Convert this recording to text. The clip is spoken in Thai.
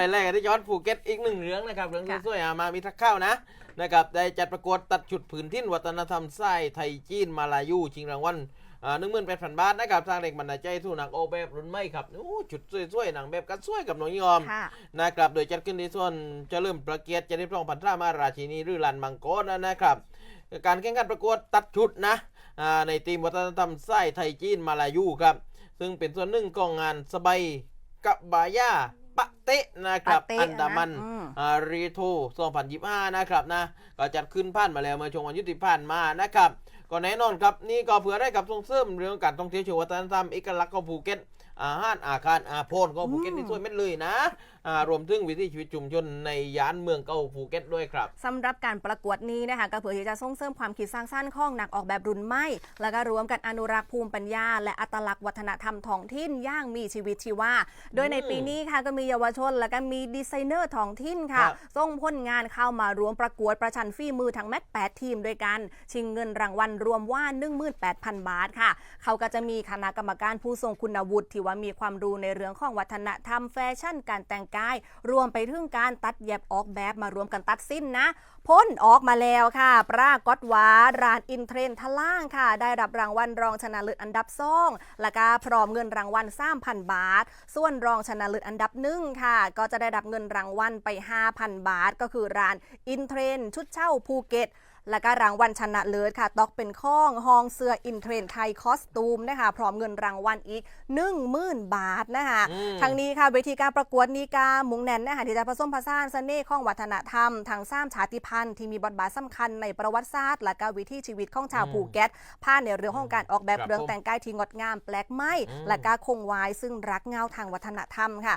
ไปแรกที่ย้อนภูเก็ตอีกหนึ่งเรื่องนะครับเรื่องค่ะสวยๆอะมามีทักเข้านะนะครับได้จัดประกวดตัดชุดผืนทิ้นวัฒนธรรมไส้ไทยจีนมาลายูชิงรางวัลหนึ่งหมื่นแปดพันบาทนะครับสร้างแรงบันดาลใจสู่หนังโออกแบบรุ่นใหม่ครับโอ้ชุดสวยๆหนังแบบกันสวยกับน้องยอมค่ะนะครับโดยจัดขึ้นในส่วนเจะเริ่มประเกียรติจะได้พรองพันธรามาราชินีหรือลันมังกรนะครับ การแข่งขันประกวดตัดชุดนะอ่าในทีมวัฒนธรรมไส้ไทยจีนมาลายูครับซึ่งเป็นส่วนหนึ่งของงานสบายกับบายา ปะเตะนะครับปะเต๊ะอันดามันนะอืมอ่ารีโท2025 นะครับนะก็จัดขึ้นผ่านมาแล้วเมื่อช่วงวันหยุดที่ผ่านมานะครับก็แน่นอนครับนี่ก็เผื่อได้กับส่งเสริมเรื่องการท่องเที่ยวเชิงวัฒนธรรมเอกลักษณ์ของภูเก็ตอาหารอาคารอาโพนของภูเก็ตที่สวยเม็ดเลยนะอ่ารวมถึงวิถีชีวิตชุมชนในย่านเมืองเก่าภูเก็ตด้วยครับสำหรับการประกวดนี้นะคะก็เพื่อที่จะส่งเสริมความคิดสร้างสรรค์ของนักออกแบบรุ่นใหม่ แล้วก็รวมกันอนุรักษ์ภูมิปัญญา และอัตลักษณ์วัฒนธรรมท้องถิ่นอย่างมีชีวิตชีวา โดยในปีนี้ค่ะก็มีเยาวชน และก็มีดีไซเนอร์ท้องถิ่นค่ะครับส่งผลงานเข้ามารวมประกวดประชันฝีมือทั้งแมต8ทีมด้วยกัน ชิงเงินรางวัลรวมว่า 18,000 บาทค่ะ เขาก็จะมีคณะกรรมการผู้ทรงคุณวุฒิที่ว่ามีความรู้ในเรื่องของวัฒนธรรมแฟชั่นการแต่งกาย รวมไปถึงการตัดเย็บออกแบบมารวมกันตัดสิ้นนะ พ้นออกมาแล้วค่ะ ปรากฏว่าร้านอินเทรนทล่างค่ะ ได้รับรางวัลรองชนะเลิศอันดับสองและก็พร้อมเงินรางวัล3,000 บาท ส่วนรองชนะเลิศอันดับหนึ่งค่ะ ก็จะได้รับเงินรางวัลไป 5,000 บาท ก็คือร้านอินเทรนชุดเช่าภูเก็ต และก็รางวัลชนะเลิศค่ะ ตอกเป็นข้องห้องเสื้ออินเทรนไทยคอสตูมนะคะ พร้อมเงินรางวัลอีก10,000 บาทนะคะอืมทั้งนี้ค่ะเวทีการประกวดนี้กามุงแน่นนะคะที่จะผสมผสานเสน่ห์ของวัฒนธรรม ทางสามชาติพันธุ์ที่มีบทบาทสำคัญในประวัติศาสตร์และก็วิถีชีวิตของชาวอืมภูเก็ตผ่านในเรื่องของการออกแบบครับเรื่องผมแต่งกายที่งดงามแปลกใหม่อืมและก็คงไว้ซึ่งรักเงาทางวัฒนธรรมค่ะ